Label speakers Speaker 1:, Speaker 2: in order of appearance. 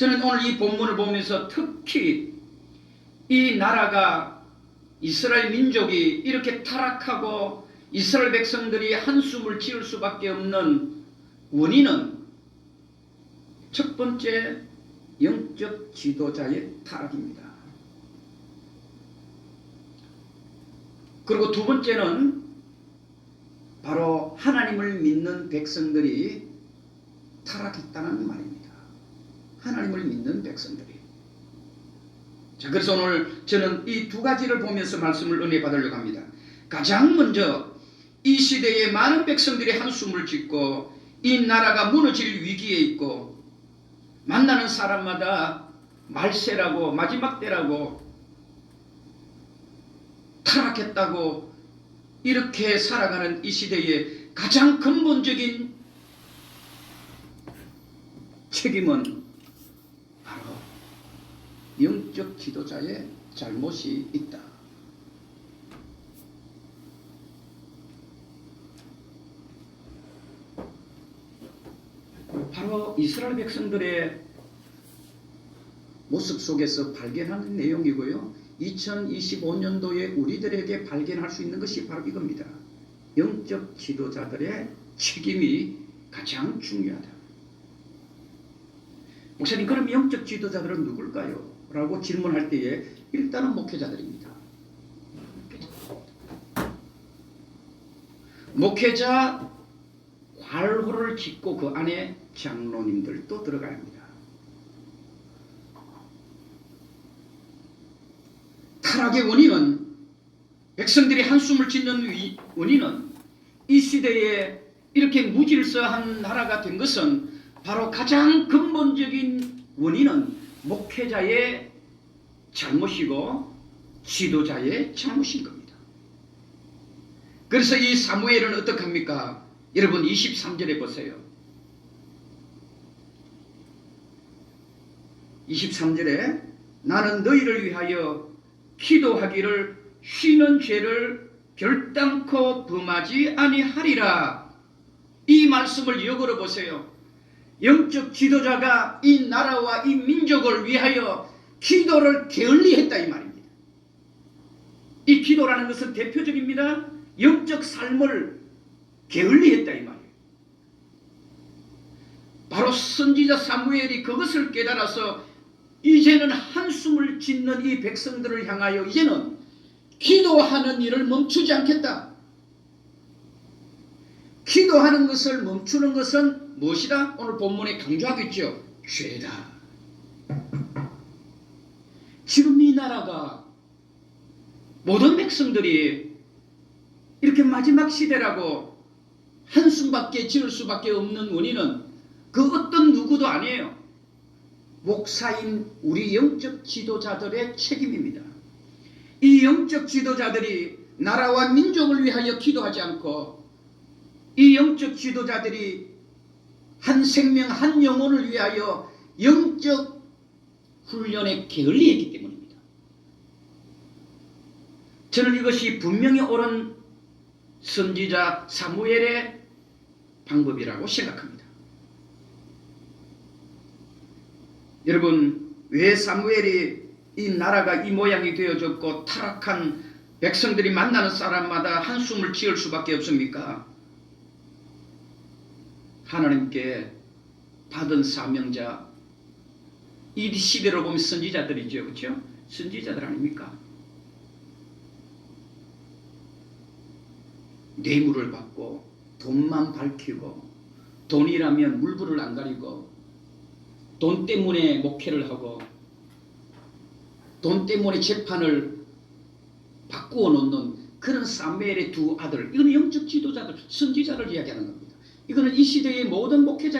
Speaker 1: 저는 오늘 이 본문을 보면서 특히 이 나라가 이스라엘 민족이 이렇게 타락하고 이스라엘 백성들이 한숨을 지을 수밖에 없는 원인은 첫 번째 영적 지도자의 타락입니다. 그리고 두 번째는 바로 하나님을 믿는 백성들이 타락했다는 말입니다. 하나님을 믿는 백성들이. 자, 그래서 오늘 저는 이 두 가지를 보면서 말씀을 은혜 받으려고 합니다. 가장 먼저 이 시대에 많은 백성들이 한숨을 짓고 이 나라가 무너질 위기에 있고 만나는 사람마다 말세라고 마지막 때라고 타락했다고 이렇게 살아가는 이 시대에 가장 근본적인 책임은 영적 지도자의 잘못이 있다. 바로 이스라엘 백성들의 모습 속에서 발견하는 내용이고요. 2025년도에 우리들에게 발견할 수 있는 것이 바로 이겁니다. 영적 지도자들의 책임이 가장 중요하다. 목사님, 그럼 영적 지도자들은 누굴까요? 라고 질문할 때에 일단은 목회자들입니다. 목회자 관호를 짓고 그 안에 장로님들도 들어가야 합니다. 타락의 원인은 백성들이 한숨을 짓는 위- 원인은 이 시대에 이렇게 무질서한 나라가 된 것은 바로 가장 근본적인 원인은 목회자의 잘못이고 지도자의 잘못인 겁니다. 그래서 이 사무엘은 어떡합니까? 여러분 23절에 보세요. 23절에 나는 너희를 위하여 기도하기를 쉬는 죄를 결단코 범하지 아니하리라. 이 말씀을 역으로 보세요. 영적 지도자가 이 나라와 이 민족을 위하여 기도를 게을리했다 이 말입니다. 이 기도라는 것은 대표적입니다. 영적 삶을 게을리했다 이 말이에요. 바로 선지자 사무엘이 그것을 깨달아서 이제는 한숨을 짓는 이 백성들을 향하여 이제는 기도하는 일을 멈추지 않겠다. 기도하는 것을 멈추는 것은 무엇이다? 오늘 본문에 강조하겠죠. 죄다. 지금 이 나라가 모든 백성들이 이렇게 마지막 시대라고 한숨밖에 지을 수밖에 없는 원인은 그 어떤 누구도 아니에요. 목사인 우리 영적 지도자들의 책임입니다. 이 영적 지도자들이 나라와 민족을 위하여 기도하지 않고 이 영적 지도자들이 한 생명 한 영혼을 위하여 영적 훈련에 게을리했기 때문입니다. 저는 이것이 분명히 옳은 선지자 사무엘의 방법이라고 생각합니다. 여러분 왜 사무엘이 이 나라가 이 모양이 되어졌고 타락한 백성들이 만나는 사람마다 한숨을 지을 수밖에 없습니까? 하나님께 받은 사명자 이 시대로 보면 선지자들이죠, 그렇죠? 선지자들 아닙니까? 뇌물을 받고 돈만 밝히고 돈이라면 물불을 안 가리고 돈 때문에 목회를 하고 돈 때문에 재판을 바꾸어 놓는 그런 사무엘의 두 아들 이거는 영적 지도자들 선지자를 이야기하는 겁니다. 이거는 이 시대의 모든 목회자